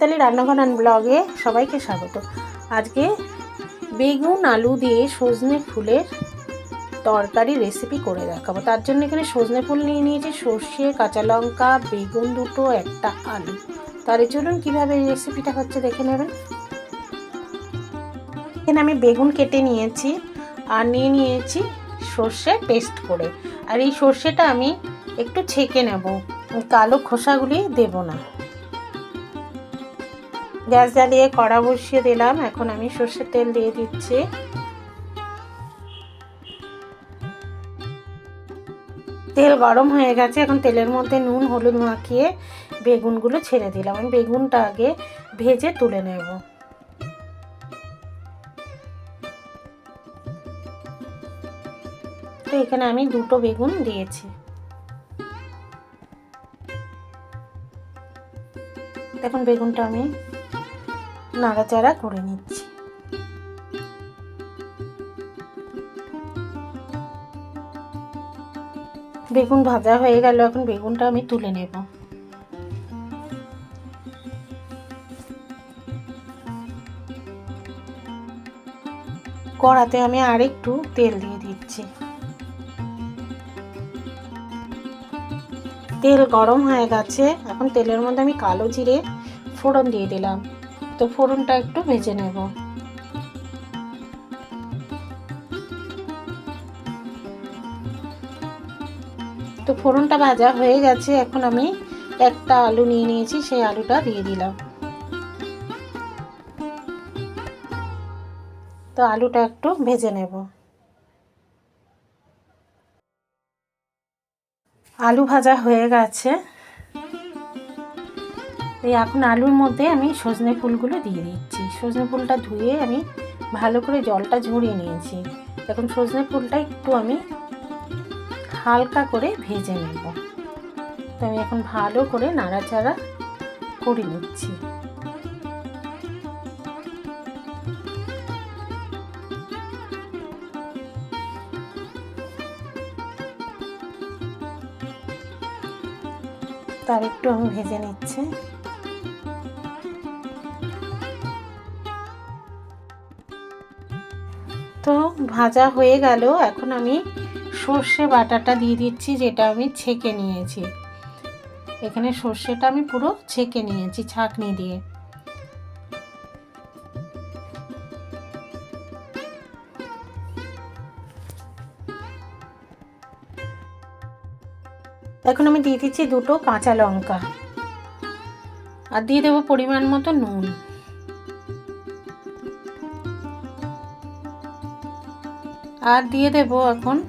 তাহলে রান্নাঘর ব্লগে সবাইকে স্বাগত। আজকে বেগুন, আলু দিয়ে সজনে ফুলের তরকারি রেসিপি করে দেখাবো। তার জন্য এখানে সজনে ফুল নিয়ে নিয়েছি, সর্ষে, কাঁচা লঙ্কা, বেগুন দুটো, একটা আলু। তাহলে চলুন কীভাবে এই রেসিপিটা হচ্ছে দেখে নেবেন। এখানে আমি বেগুন কেটে নিয়েছি আর নিয়ে নিয়েছি সর্ষে পেস্ট করে। আর এই সর্ষেটা আমি একটু ছেঁকে নেব, কালো খোসাগুলি দেব না। গ্যাস জ্বালিয়ে কড়া বসিয়ে দিলাম। এখন আমি সর্ষের তেল দিয়ে দিচ্ছি। তেল গরম হয়ে গেছে। এখন তেলের মধ্যে নুন, হলুদ মাখিয়ে বেগুনগুলো ছেড়ে দিলাম। আমি বেগুনটা আগে ভেজে তুলে নেব। তো এখানে আমি দুটো বেগুন দিয়েছি। এখন বেগুনটা আমি নাড়াচাড়া করে নিচ্ছি। বেগুন ভাজা হয়ে গেল, এখন বেগুনটা আমি তুলে নেব। কড়াতে আমি আরেকটু তেল দিয়ে দিচ্ছি। তেল গরম হয়ে গেছে, এখন তেলের মধ্যে আমি কালো জিরে ফোড়ন দিয়ে দিলাম। তো ফোড়নটা একটু ভেজে নেব। তো ফোড়নটা ভাজা হয়ে গেছে, এখন আমি একটা আলু নিয়ে নিয়েছি, সেই আলুটা দিয়ে দিলাম। তো আলুটা একটু ভেজে নেব। আলু ভাজা হয়ে গেছে। এই এখন আলুর মধ্যে আমি সজনে ফুলগুলো দিয়ে দিচ্ছি। সজনে ফুলটা ধুয়ে আমি ভালো করে জলটা ঝরিয়ে নিয়েছি। এখন সজনে ফুলটা একটু আমি হালকা করে ভেজে নেব। তো আমি এখন ভালো করে নাড়াচাড়া করে নিচ্ছি। তার একটু আমি ভেজে নিচ্ছি। তো ভাজা হয়ে গেল। এখন আমি সর্ষে বাটাটা দিয়ে দিচ্ছি, যেটা আমি ছেঁকে নিয়েছি। এখানে সর্ষেটা আমি পুরো ছেঁকে নিয়েছি ছাঁকনি দিয়ে। এখন আমি দিয়ে দিচ্ছি দুটো কাঁচা লঙ্কা। আর দিয়ে দেবো পরিমাণ মতো নুন। আর দিয়ে দেব এখন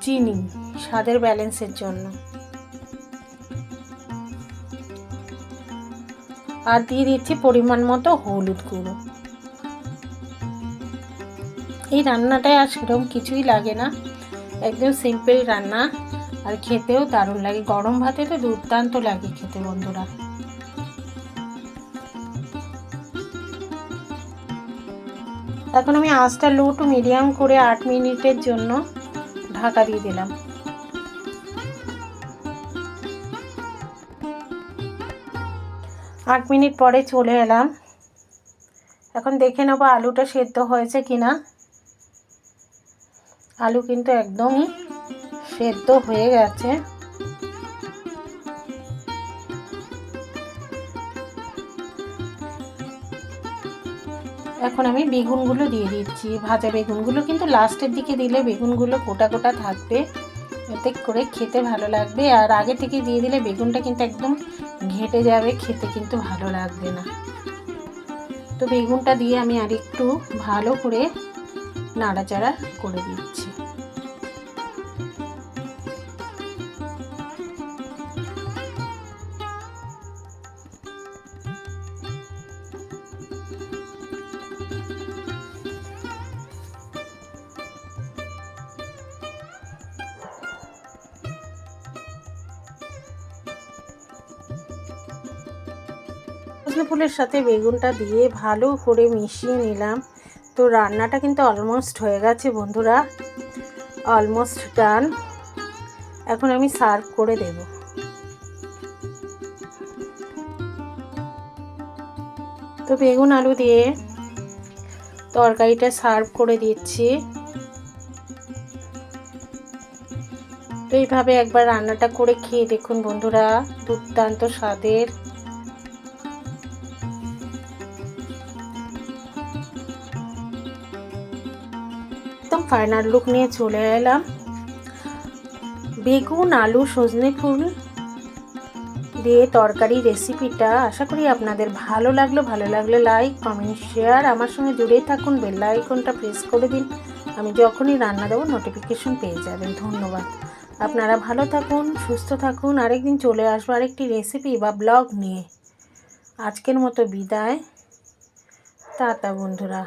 চিনি, স্বাদের ব্যালেন্সের জন্য। আর দিয়ে দিচ্ছি পরিমাণ মতো হলুদ গুঁড়ো। এই রান্নাটায় আর সেরকম কিছুই লাগে না। একদম সিম্পল রান্না, আর খেতেও দারুণ লাগে। গরম ভাতে তো দুর্দান্ত লাগে খেতে বন্ধুরা। এখন আমি আঁচটা লো টু মিডিয়াম করে আট মিনিটের জন্য ঢাকা দিয়ে দিলাম। আট মিনিট পরে চলে এলাম। এখন দেখে নেব আলুটা সেদ্ধ হয়েছে কিনা। আলু কিন্তু একদমই সেদ্ধ হয়ে গেছে। এখন আমি বেগুনগুলো দিয়ে দিচ্ছি। ভাজা বেগুনগুলো কিন্তু লাস্টের দিকে দিলে বেগুনগুলো গোটা গোটা থাকবে। এতে করে খেতে ভালো লাগবে। আর আগে থেকে দিয়ে দিলে বেগুনটা কিন্তু একদম ঘেটে যাবে, খেতে কিন্তু ভালো লাগবে না। তো বেগুনটা দিয়ে আমি আর একটু ভালো করে নাড়াচাড়া করে দিচ্ছি। সজনে ফুলের সাথে বেগুনটা দিয়ে ভালো করে মিশিয়ে নিলাম। তো রান্নাটা কিন্তু অলমোস্ট হয়ে গেছে বন্ধুরা। অলমোস্ট ডান এখন আমি সার্ভ করে দেব। তো বেগুন, আলু দিয়ে তরকারিটা সার্ভ করে দিচ্ছি। তো এইভাবে একবার রান্নাটা করে খেয়ে দেখুন বন্ধুরা, দুর্দান্ত স্বাদের। ফাইনাল লুক নিয়ে চলে এলাম। বেগুন, আলু, সজনে ফুল দিয়ে তরকারি রেসিপিটা আশা করি আপনাদের ভালো লাগল। ভালো লাগলে লাইক কমেন্ট শেয়ার আমার সঙ্গে জুড়েই থাকুন। বেল আইকনটা প্রেস করে দিন। আমি যখনই রান্না দেবো নোটিফিকেশন পেয়ে যাবেন। ধন্যবাদ। আপনারা ভালো থাকুন, সুস্থ থাকুন। আরেকদিন চলে আসব আরেকটি রেসিপি বা ব্লগ নিয়ে। আজকের মতো বিদায়। টাটা বন্ধুরা।